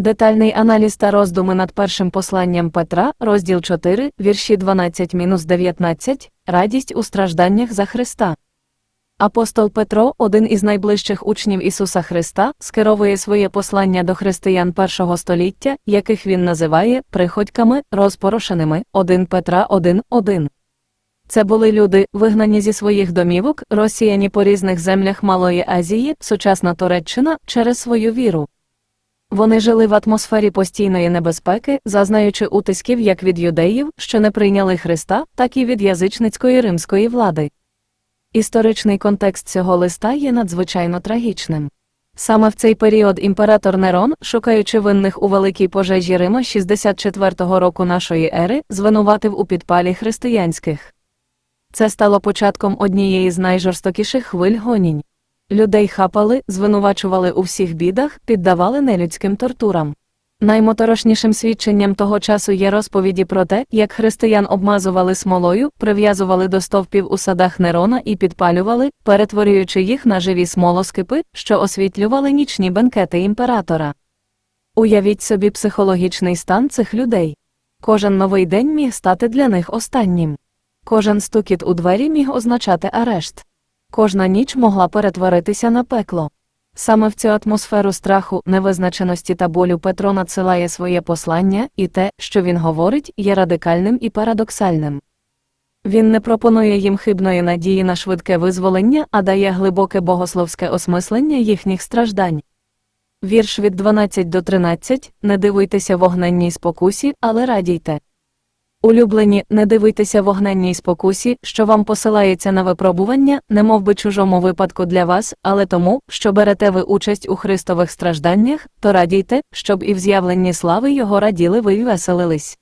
Детальний аналіз та роздуми над першим посланням Петра, розділ 4, вірші 12-19, радість у стражданнях за Христа. Апостол Петро, один із найближчих учнів Ісуса Христа, скеровує своє послання до християн першого століття, яких він називає приходьками, розпорошеними 1 Петра 1.1. Це були люди, вигнані зі своїх домівок, розсіяні по різних землях Малої Азії, сучасна Туреччина, через свою віру. Вони жили в атмосфері постійної небезпеки, зазнаючи утисків як від юдеїв, що не прийняли Христа, так і від язичницької римської влади. Історичний контекст цього листа є надзвичайно трагічним. Саме в цей період імператор Нерон, шукаючи винних у великій пожежі Рима 64-го року нашої ери, звинуватив у підпалі християнських. Це стало початком однієї з найжорстокіших хвиль гонінь. Людей хапали, звинувачували у всіх бідах, піддавали нелюдським тортурам. Наймоторошнішим свідченням того часу є розповіді про те, як християн обмазували смолою, прив'язували до стовпів у садах Нерона і підпалювали, перетворюючи їх на живі смолоскипи, що освітлювали нічні бенкети імператора. Уявіть собі психологічний стан цих людей. Кожен новий день міг стати для них останнім. Кожен стукіт у двері міг означати арешт. Кожна ніч могла перетворитися на пекло. Саме в цю атмосферу страху, невизначеності та болю Петро надсилає своє послання, і те, що він говорить, є радикальним і парадоксальним. Він не пропонує їм хибної надії на швидке визволення, а дає глибоке богословське осмислення їхніх страждань. Вірш від 12 до 13 Не дивуйтеся вогненній спокусі, але радійте. Улюблені, не дивитеся вогненній спокусі, що вам посилається на випробування, не мов би чужому випадку для вас, але тому, що берете ви участь у Христових стражданнях, то радійте, щоб і в з'явленні слави Його раділи ви й веселились.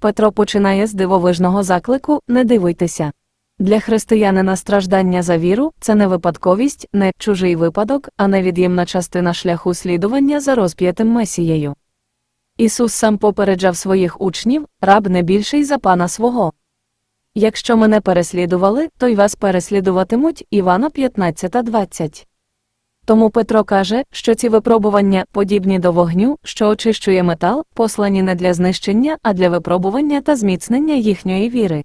Петро починає з дивовижного заклику Не дивуйтеся. Для християнина страждання за віру це не випадковість, не чужий випадок, а невід'ємна частина шляху слідування за розп'ятим Месією. Ісус сам попереджав своїх учнів, раб не більший за пана свого. Якщо мене переслідували, то й вас переслідуватимуть Івана 15.20. Тому Петро каже, що ці випробування, подібні до вогню, що очищує метал, послані не для знищення, а для випробування та зміцнення їхньої віри.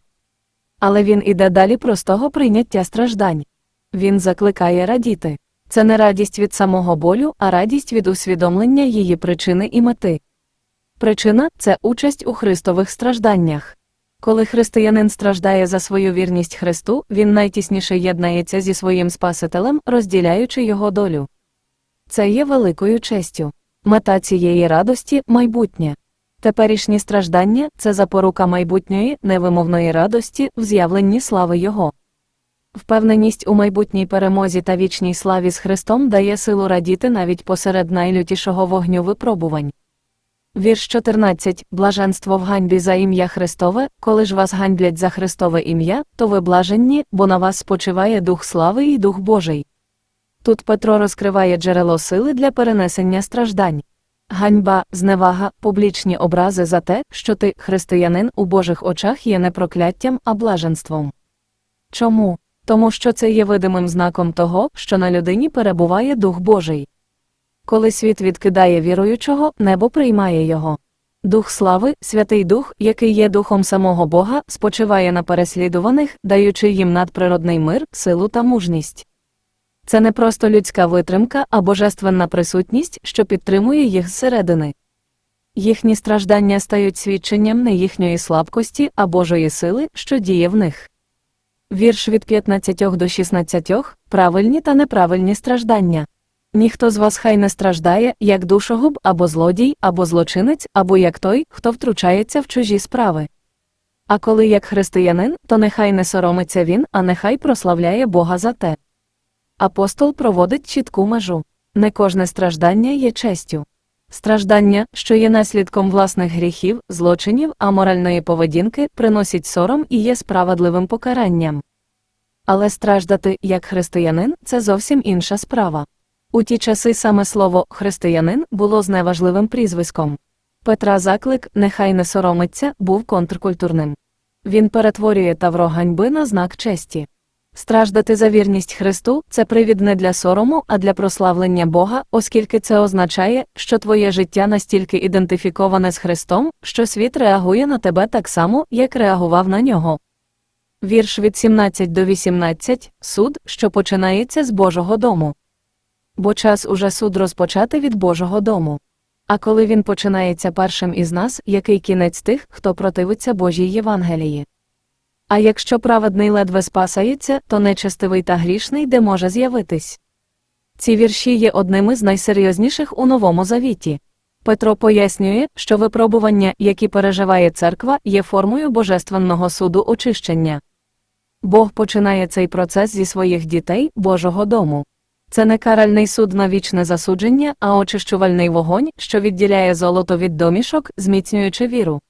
Але він іде далі простого прийняття страждань. Він закликає радіти. Це не радість від самого болю, а радість від усвідомлення її причини і мети. Причина це участь у Христових стражданнях. Коли християнин страждає за свою вірність Христу, він найтісніше єднається зі своїм Спасителем, розділяючи його долю. Це є великою честю. Мета цієї радості майбутнє. Теперішні страждання це запорука майбутньої, невимовної радості в з'явленні слави Його. Впевненість у майбутній перемозі та вічній славі з Христом дає силу радіти навіть посеред найлютішого вогню випробувань. Вірш 14. Блаженство в ганьбі за ім'я Христове, коли ж вас ганьблять за Христове ім'я, то ви блаженні, бо на вас спочиває Дух слави і Дух Божий. Тут Петро розкриває джерело сили для перенесення страждань. Ганьба, зневага, публічні образи за те, що ти, християнин, у Божих очах є не прокляттям, а блаженством. Чому? Тому що це є видимим знаком того, що на людині перебуває Дух Божий. Коли світ відкидає віруючого, небо приймає його. Дух слави, Святий Дух, який є духом самого Бога, спочиває на переслідуваних, даючи їм надприродний мир, силу та мужність. Це не просто людська витримка, а божественна присутність, що підтримує їх зсередини. Їхні страждання стають свідченням не їхньої слабкості, а Божої сили, що діє в них. Вірш від 15 до 16 правильні та неправильні страждання. Ніхто з вас хай не страждає, як душогуб або злодій, або злочинець, або як той, хто втручається в чужі справи. А коли як християнин, то нехай не соромиться він, а нехай прославляє Бога за те. Апостол проводить чітку межу. Не кожне страждання є честю. Страждання, що є наслідком власних гріхів, злочинів, аморальної поведінки, приносять сором і є справедливим покаранням. Але страждати, як християнин, це зовсім інша справа. У ті часи саме слово християнин було зневажливим прізвиськом. Петра заклик, нехай не соромиться, був контркультурним. Він перетворює тавро ганьби на знак честі. Страждати за вірність Христу це привід не для сорому, а для прославлення Бога, оскільки це означає, що твоє життя настільки ідентифіковане з Христом, що світ реагує на тебе так само, як реагував на нього. Вірш від 17 до 18 суд, що починається з Божого дому. Бо час уже суд розпочати від Божого дому. А коли він починається першим із нас, який кінець тих, хто противиться Божій Євангелії. А якщо праведний ледве спасається, то нечестивий та грішний де може з'явитись. Ці вірші є одними з найсерйозніших у Новому Завіті. Петро пояснює, що випробування, які переживає церква, є формою божественного суду очищення. Бог починає цей процес зі своїх дітей, Божого дому. Це не каральний суд на вічне засудження, а очищувальний вогонь, що відділяє золото від домішок, зміцнюючи віру.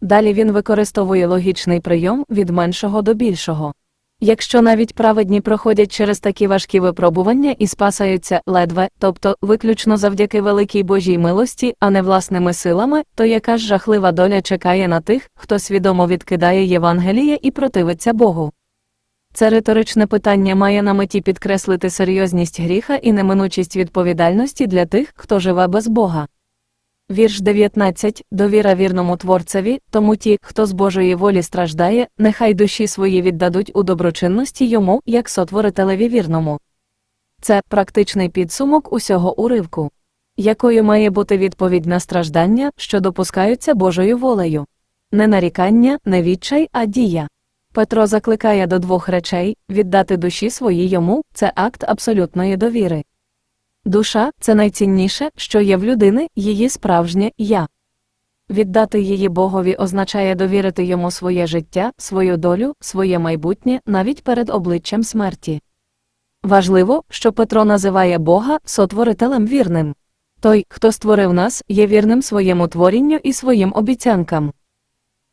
Далі він використовує логічний прийом від меншого до більшого. Якщо навіть праведні проходять через такі важкі випробування і спасаються ледве, тобто виключно завдяки великій Божій милості, а не власними силами, то яка ж жахлива доля чекає на тих, хто свідомо відкидає Євангеліє і противиться Богу. Це риторичне питання має на меті підкреслити серйозність гріха і неминучість відповідальності для тих, хто живе без Бога. Вірш 19. Довіра вірному творцеві, тому ті, хто з Божої волі страждає, нехай душі свої віддадуть у доброчинності йому, як сотворителеві вірному. Це практичний підсумок усього уривку. Якою має бути відповідь на страждання, що допускаються Божою волею? Не нарікання, не відчай, а дія. Петро закликає до двох речей віддати душі свої йому це акт абсолютної довіри. Душа це найцінніше, що є в людини, її справжнє я. Віддати її Богові означає довірити йому своє життя, свою долю, своє майбутнє навіть перед обличчям смерті. Важливо, що Петро називає Бога сотворителем вірним. Той, хто створив нас, є вірним своєму творінню і своїм обіцянкам.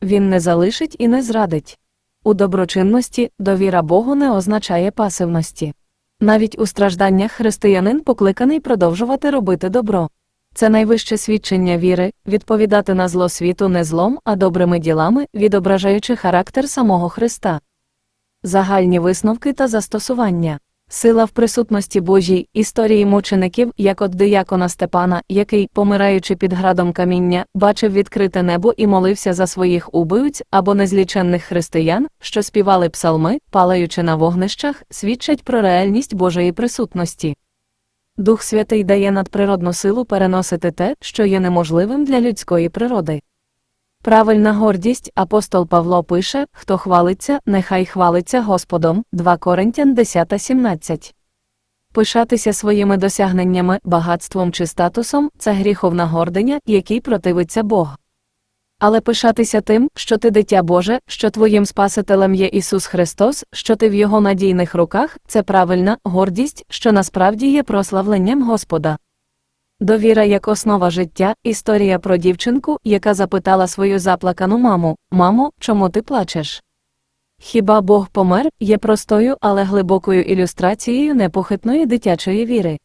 Він не залишить і не зрадить. У доброчинності довіра Богу не означає пасивності. Навіть у стражданнях християнин покликаний продовжувати робити добро. Це найвище свідчення віри, відповідати на зло світу не злом, а добрими ділами, відображаючи характер самого Христа. Загальні висновки та застосування. Сила в присутності Божій, історії мучеників, як от диякона Степана, який, помираючи під градом каміння, бачив відкрите небо і молився за своїх убивць або незліченних християн, що співали псалми, палаючи на вогнищах, свідчать про реальність Божої присутності. Дух Святий дає надприродну силу переносити те, що є неможливим для людської природи. Правильна гордість апостол Павло пише Хто хвалиться, нехай хвалиться Господом 2 Коринтян 10-17. Пишатися своїми досягненнями, багатством чи статусом це гріховна гординя, який противиться Бог. Але пишатися тим, що ти дитя Боже, що твоїм Спасителем є Ісус Христос, що ти в Його надійних руках, це правильна гордість, що насправді є прославленням Господа. Довіра як основа життя, історія про дівчинку, яка запитала свою заплакану маму Мамо, чому ти плачеш? Хіба Бог помер є простою, але глибокою ілюстрацією непохитної дитячої віри.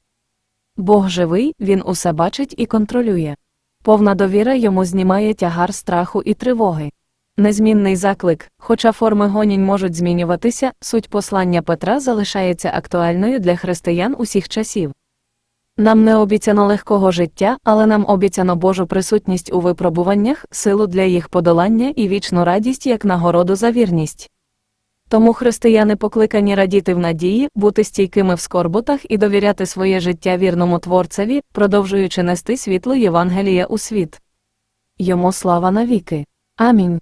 Бог живий, він усе бачить і контролює. Повна довіра йому знімає тягар страху і тривоги. Незмінний заклик, хоча форми гонінь можуть змінюватися, суть послання Петра залишається актуальною для християн усіх часів. Нам не обіцяно легкого життя, але нам обіцяно Божу присутність у випробуваннях, силу для їх подолання і вічну радість як нагороду за вірність. Тому християни покликані радіти в надії, бути стійкими в скорботах і довіряти своє життя вірному творцеві, продовжуючи нести світло Євангелія у світ. Йому слава навіки. Амінь.